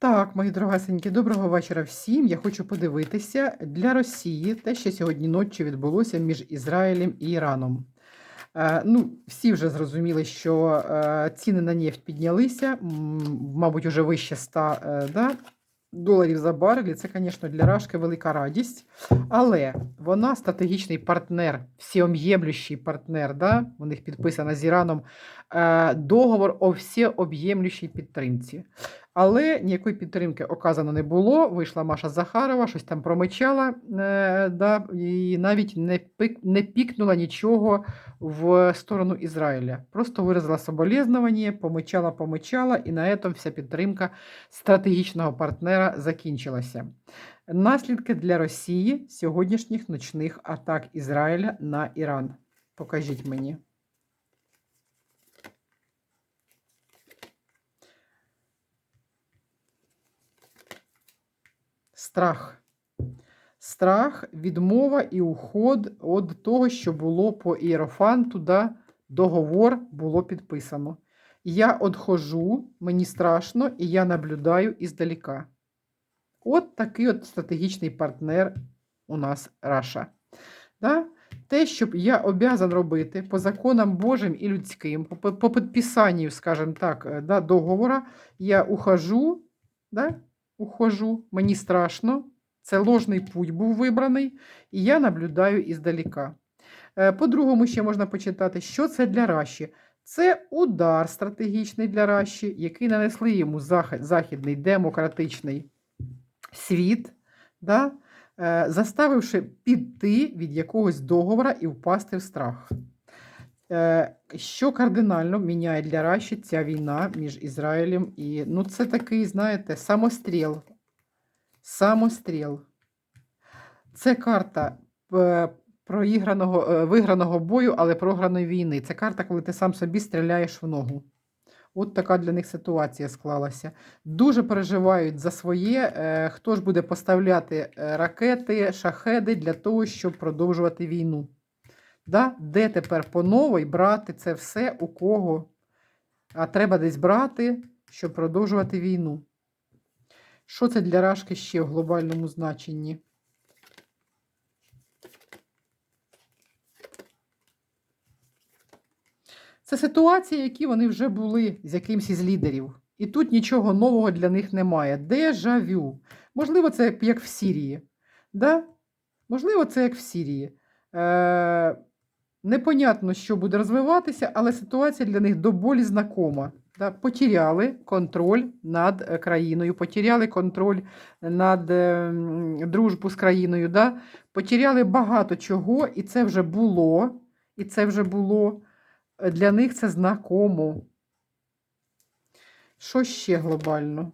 Так, мої дорогасенькі, доброго вечора всім. Я хочу подивитися для Росії те, що сьогодні ночі відбулося між Ізраїлем і Іраном. Е, ну, всі вже зрозуміли, що е, ціни на нефть піднялися, мабуть, уже вище 100 е, да, доларів за барель. Це, звісно, для Рашки велика радість. Але вона стратегічний партнер, всеоб'ємлющий партнер. Да? У них підписано з Іраном е, договор о всеоб'ємлющій підтримці. Але ніякої підтримки оказано не було. Вийшла Маша Захарова, щось там промичала, е, да, і навіть не, пик, не пікнула нічого в сторону Ізраїля. Просто виразила соболезновання, помичала, помичала, і на цьому вся підтримка стратегічного партнера закінчилася. Наслідки для Росії сьогоднішніх ночних атак Ізраїля на Іран. Покажіть мені. Страх. Страх, відмова і уход від того, що було по іерофанту, да, договор було підписано. Я одхожу, мені страшно, і я наблюдаю іздалека. От такий от стратегічний партнер у нас Раша. Да? Те, що я обязан робити по законам Божим і людським, по, по підписанню, скажімо так, е, да, договора, я ухожу, да, ухожу, мені страшно, це ложний путь був вибраний, і я наблюдаю іздалека. Е, По-другому, ще можна почитати, що це для Раші. Це удар стратегічний для Раші, який нанесли йому західний демократичний світ, да, е, заставивши піти від якогось договора і впасти в страх. Е, Що кардинально міняє для Раші ця війна між Ізраїлем і. Ну, це такий, знаєте, самостріл. Самостріл. Це карта е, проіграного, е, виграного бою, але програної війни. Це карта, коли ти сам собі стріляєш в ногу. От така для них ситуація склалася. Дуже переживають за своє, хто ж буде поставляти ракети, шахеди для того, щоб продовжувати війну. Да? Де тепер по новій брати це все у кого? А треба десь брати, щоб продовжувати війну. Що це для Рашки ще в глобальному значенні? Це ситуації, які вони вже були з якимсь із лідерів. І тут нічого нового для них немає. Дежавю. Можливо, це як в Сірії. Да? Можливо, це як в Сірії. Е, непонятно, що буде розвиватися, але ситуація для них до болі знакома. Да? Потеряли контроль над е, країною, потеряли контроль над е, дружбу з країною. Да? Потеряли багато чого, і це вже було. І це вже було. Для них це знакомо. Що ще глобально?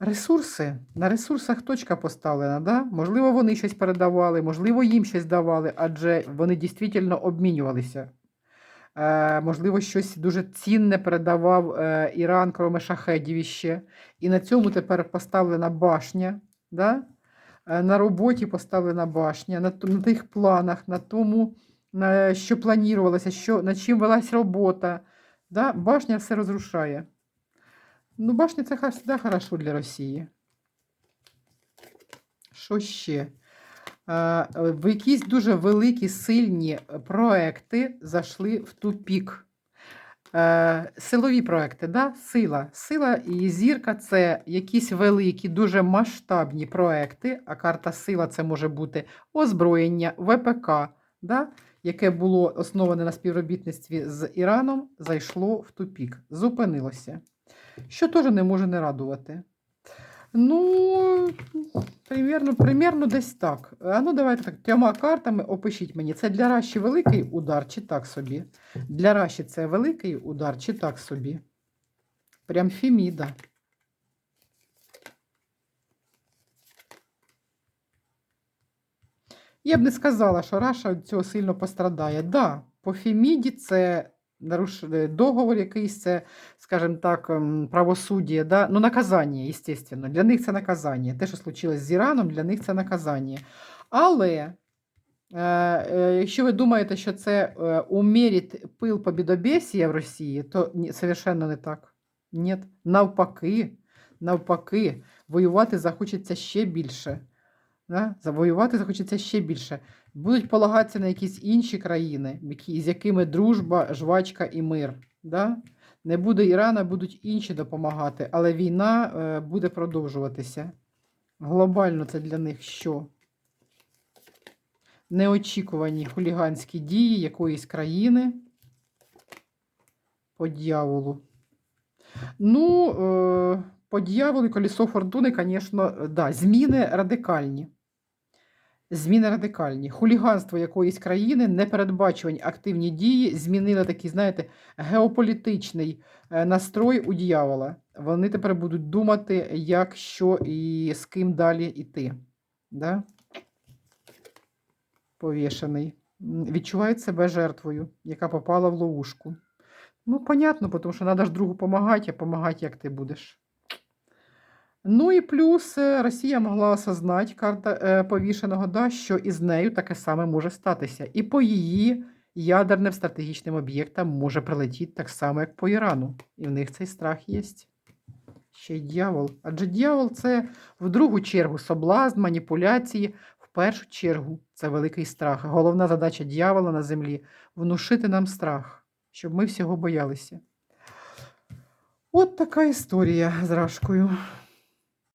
Ресурси. На ресурсах точка поставлена, да? Можливо, вони щось передавали, можливо, їм щось давали, адже вони дійсно обмінювалися. Е, Можливо, щось дуже цінне передавав е, Іран, кроме шахедів іще. І на цьому тепер поставлена башня. Да? Е, На роботі поставлена башня, на, на тих планах, на тому, на що планувалося, що, над чим велась робота. Да? Башня все розрушає. Ну, башня це завжди хорошо для Росії. Що ще? В якісь дуже великі, сильні проекти зайшли в тупік. Силові проекти, да? сила. Сила і зірка це якісь великі, дуже масштабні проекти, а карта сила це може бути озброєння, ВПК, да? яке було основане на співробітництві з Іраном, зайшло в тупік, зупинилося. Що теж не може не радувати. Ну, примірно, примірно десь так. А ну, давайте так, трьома картами опишіть мені. Це для Раші великий удар, чи так собі? Для Раші це великий удар, чи так собі? Прям Феміда. Я б не сказала, що Раша від цього сильно пострадає. Да, по Феміді це договор якийсь, це, скажімо так, ем, правосуддя, да? ну, наказання, звісно. Для них це наказання. Те, що случилось з Іраном, для них це наказання. Але Е, е, Якщо ви думаєте, що це е, умерить пил побідобєсія в Росії, то совершенно не так. Ні. Навпаки, навпаки, воювати захочеться ще більше. Да? Завоювати захочеться ще більше. Будуть полагатися на якісь інші країни, які, з якими дружба, жвачка і мир. Да? Не буде Ірана, будуть інші допомагати, але війна е, буде продовжуватися. Глобально це для них що? Неочікувані хуліганські дії якоїсь країни по дьяволу. Ну, е, по дьяволу і колесо фортуни, звісно, да, зміни радикальні. Зміни радикальні. Хуліганство якоїсь країни, непередбачувані активні дії змінили такий, знаєте, геополітичний е, настрой у дьявола. Вони тепер будуть думати, як, що і з ким далі йти. Да? Повішений. М, Відчувають себе жертвою, яка попала в ловушку. Ну, понятно, тому що треба ж другу допомагати, а допомагати як ти будеш. Ну і плюс е, Росія могла осознати карта е, повішеного, да, що із нею таке саме може статися. І по її ядерним стратегічним об'єктам може прилетіти так само, як по Ірану. І в них цей страх є. Ще й дьявол. Адже дьявол це в другу чергу соблазн, маніпуляції, в першу чергу це великий страх. Головна задача дьявола на землі внушити нам страх, щоб ми всього боялися. От така історія з Рашкою.